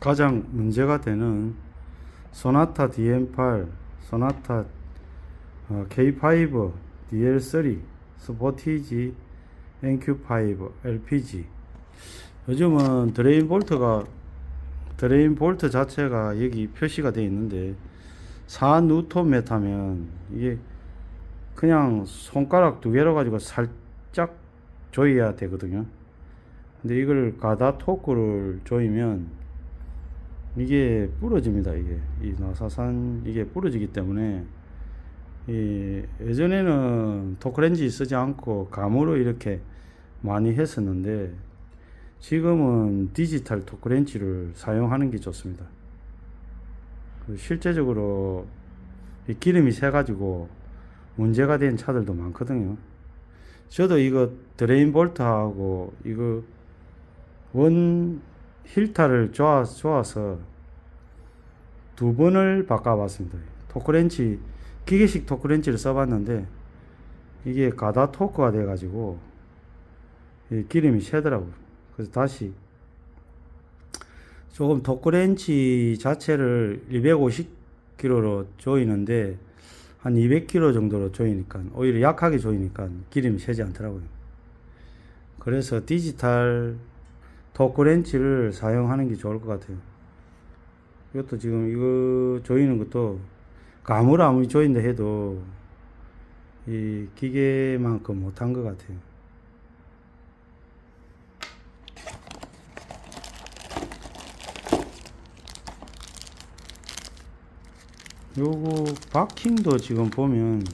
가장 문제가 되는 소나타 DM8, 소나타 어, K5, DL3, 스포티지, NQ5, LPG. 요즘은 드레인 볼트가 드레인 볼트 자체가 여기 표시가 되어 있는데 4뉴톤 메타면 이게 그냥 손가락 두 개로 가지고 살짝 조여야 되거든요. 근데 이걸 가다 토크를 조이면 이게 부러집니다. 이게 이 나사산 이게 부러지기 때문에 이 예전에는 토크렌지 쓰지 않고 감으로 이렇게 많이 했었는데 지금은 디지털 토크렌치를 사용하는 게 좋습니다. 그 실제적으로 이 기름이 새가지고 문제가 된 차들도 많거든요. 저도 이거 드레인 볼트하고 이거 원 힐타를 좋아, 좋아서 두 번을 바꿔봤습니다. 토크렌치, 기계식 토크렌치를 써봤는데 이게 가다 토크가 돼가지고 이 기름이 새더라고요. 그래서 다시 조금 토크렌치 자체를 250kg로 조이는데 한 200kg 정도로 조이니까 오히려 약하게 조이니까 기름이 새지 않더라고요. 그래서 디지털 토크렌치를 사용하는 게 좋을 것 같아요. 이것도 지금 이거 조이는 것도 감으로 아무리 조인다 해도 이 기계만큼 못한 것 같아요. 요거 바킹도 지금 보면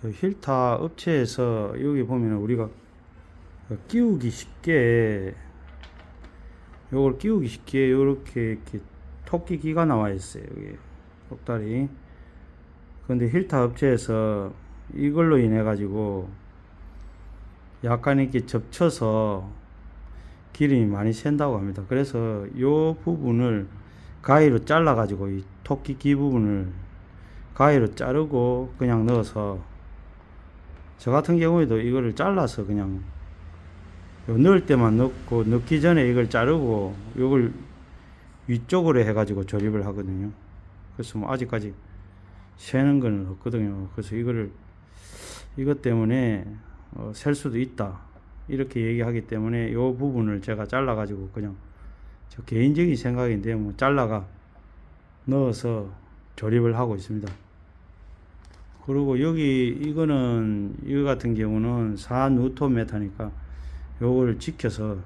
저 힐타 업체에서 여기 보면 우리가 끼우기 쉽게 요걸 끼우기 쉽게 요렇게 이렇게 토끼 기가 나와 있어요 여기. 꼭다리. 근데 힐타 업체에서 이걸로 인해 가지고 약간 이렇게 접쳐서 기름이 많이 샌다고 합니다. 그래서 요 부분을 가위로 잘라 가지고 이 토끼 귀 부분을 가위로 자르고 그냥 넣어서 저 같은 경우에도 이거를 잘라서 그냥 요 넣을 때만 넣고 넣기 전에 이걸 자르고 요걸 위쪽으로 해가지고 조립을 하거든요. 그래서 뭐 아직까지 새는 건 없거든요. 그래서 이거를 이것 때문에 어, 셀 수도 있다 이렇게 얘기하기 때문에 요 부분을 제가 잘라가지고 그냥 저 개인적인 생각인데 뭐 잘라가 넣어서 조립을 하고 있습니다. 그리고 여기 이거는 이거 같은 경우는 4 뉴톤 메타니까 요걸 지켜서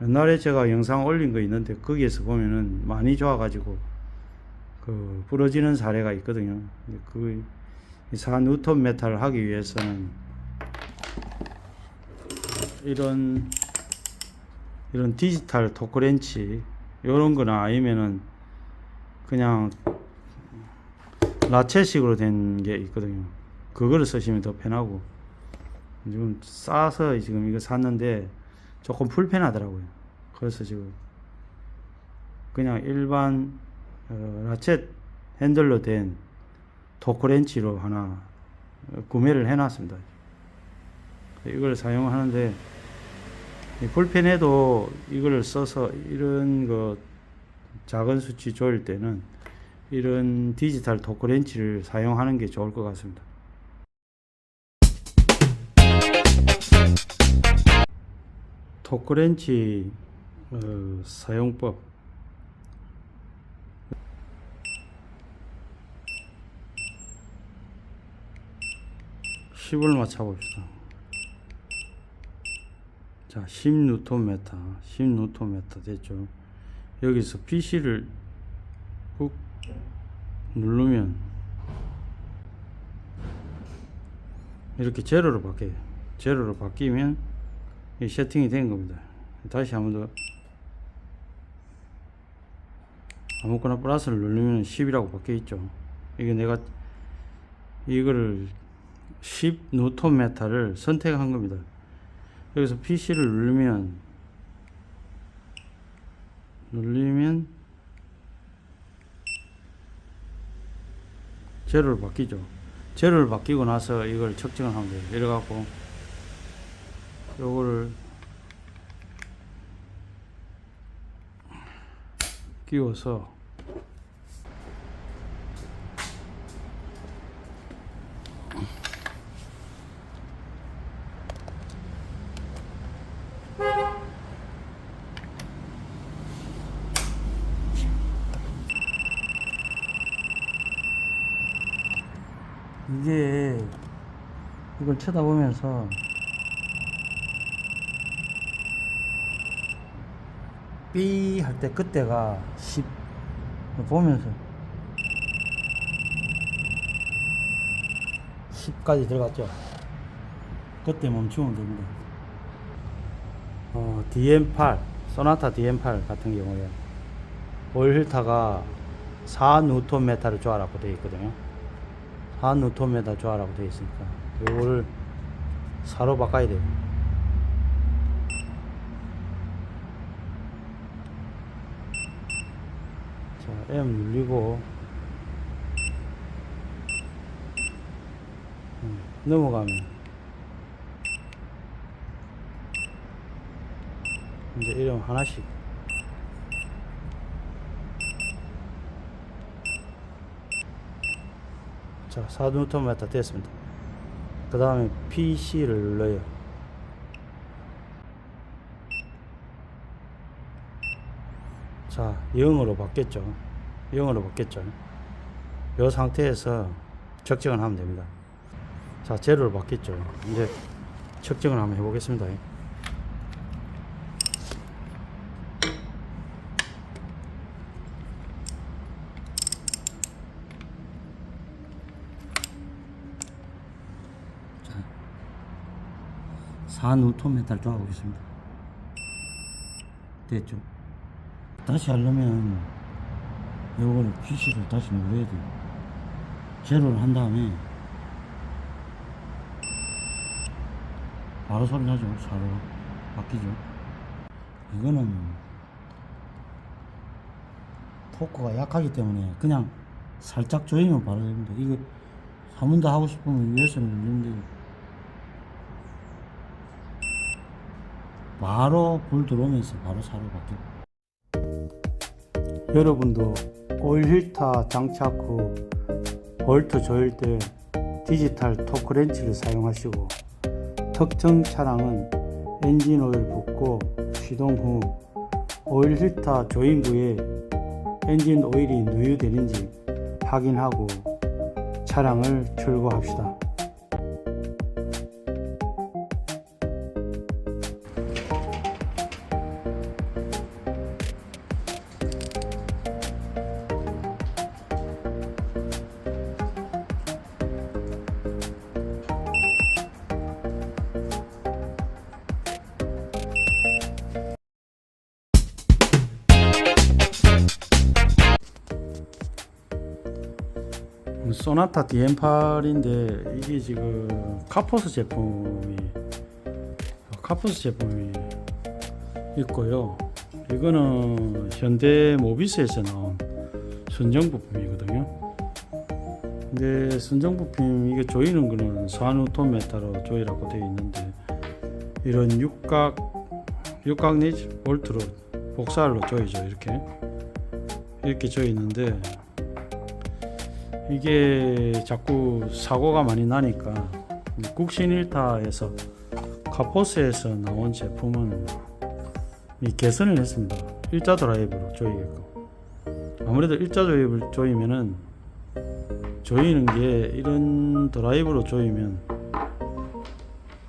옛날에 제가 영상 올린 거 있는데 거기에서 보면은 많이 좋아가지고 그 부러지는 사례가 있거든요. 그 4뉴톤 메타를 하기 위해서는 이런 이런 디지털 토크렌치 이런 거나 아니면은 그냥 라체식으로 된 게 있거든요. 그거를 쓰시면 더 편하고 지금 싸서 지금 이거 샀는데 조금 불편하더라고요. 그래서 지금 그냥 일반 어, 라쳇 핸들로 된 토크렌치로 하나 어, 구매를 해놨습니다. 이걸 사용하는데 이 불편해도 이걸 써서 이런 거 작은 수치 조일 때는 이런 디지털 토크렌치를 사용하는 게 좋을 것 같습니다. 토크렌치 어, 사용법. (10을) 맞춰봅시다. 자 10 뉴톤메타 10 뉴톤메타 됐죠? 여기서 PC를 꾹 누르면 이렇게 제로로 바뀌어요. 제로로 바뀌면 이 세팅이 된 겁니다. 다시 한 번 더. 아무거나 플러스를 누르면 10이라고 바뀌어 있죠. 이게 내가 이거를 10 뉴톤 메타를 선택한 겁니다. 여기서 PC를 누르면 눌리면 제로를 바뀌죠. 제로를 바뀌고 나서 이걸 측정을 하면 돼요. 이래 갖고 요거를 끼워서 이게 이걸 쳐다보면서 삐 할 때 그때가 10 보면서 10까지 들어갔죠. 그때 멈추면 됩니다. 어, DM8 소나타 DM8 같은 경우에 힐터가 4Nm를 조아라고 되어 있거든요. 4Nm 조아라고 되어 있으니까 이거를 4로 바꿔야 돼요 자, M 눌리고. 음, 넘어가면. 이제 이름 하나씩. 자 4Nm 됐습니다. 그 다음에 PC를 눌러요. 자 0으로 바뀌었죠 0으로 바뀌었죠. 이 상태에서 측정을 하면 됩니다. 자 제로로 바뀌었죠. 이제 측정을 한번 해보겠습니다. 자 4Nm 쪼아보겠습니다. 됐죠? 다시 하려면 요거를 PC를 다시 눌러야 돼요. 제로를 한 다음에 바로 소리 나죠? 바로 바뀌죠? 이거는 토크가 약하기 때문에 그냥 살짝 조이면 바로 됩니다. 이거 더 하고 싶으면 위에서는 눌리는데 바로 불 들어오면서 바로 사로 바뀌고. 여러분도 오일 힐터 장착 후 볼트 조일 때 디지털 토크 렌치를 사용하시고 특정 차량은 엔진 오일 붓고 시동 후 오일 힐터 조인 부에 엔진 오일이 누유되는지 확인하고 차량을 출고합시다. 소나타 DM8인데 이게 지금 카포스 제품이 카포스 제품이 있고요. 이거는 현대 모비스에서 나온 순정 부품이거든요. 근데 순정 부품 이게 조이는 거는 4Nm로 조이라고 되어 있는데 이런 육각 육각 내지 볼트로 복사로 조이죠 이렇게 이렇게 조이 있는데 이게 자꾸 사고가 많이 나니까 국신 1타에서 카포스에서 나온 제품은 이 개선을 했습니다. 일자 드라이브로 조이게끔. 아무래도 일자 드라이브를 조이면은 조이는 게 이런 드라이브로 조이면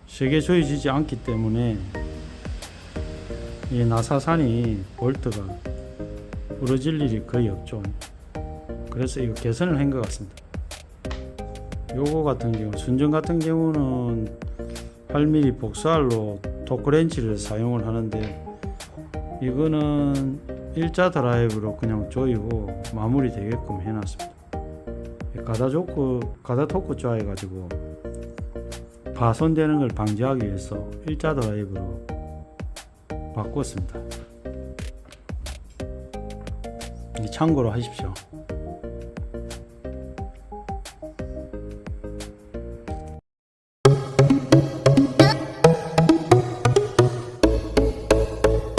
세게 조이지지 않기 때문에 이 나사산이 볼트가 부러질 일이 거의 없죠. 그래서 이거 개선을 한 것 같습니다. 요거 같은 경우 순정 같은 경우는 8mm 복사알로 토크렌치를 사용을 하는데 이거는 일자 드라이브로 그냥 조이고 마무리 되게끔 해놨습니다. 가다 조크 가다 토크 조해 가지고 파손되는 걸 방지하기 위해서 일자 드라이브로 바꿨습니다. 참고로 하십시오.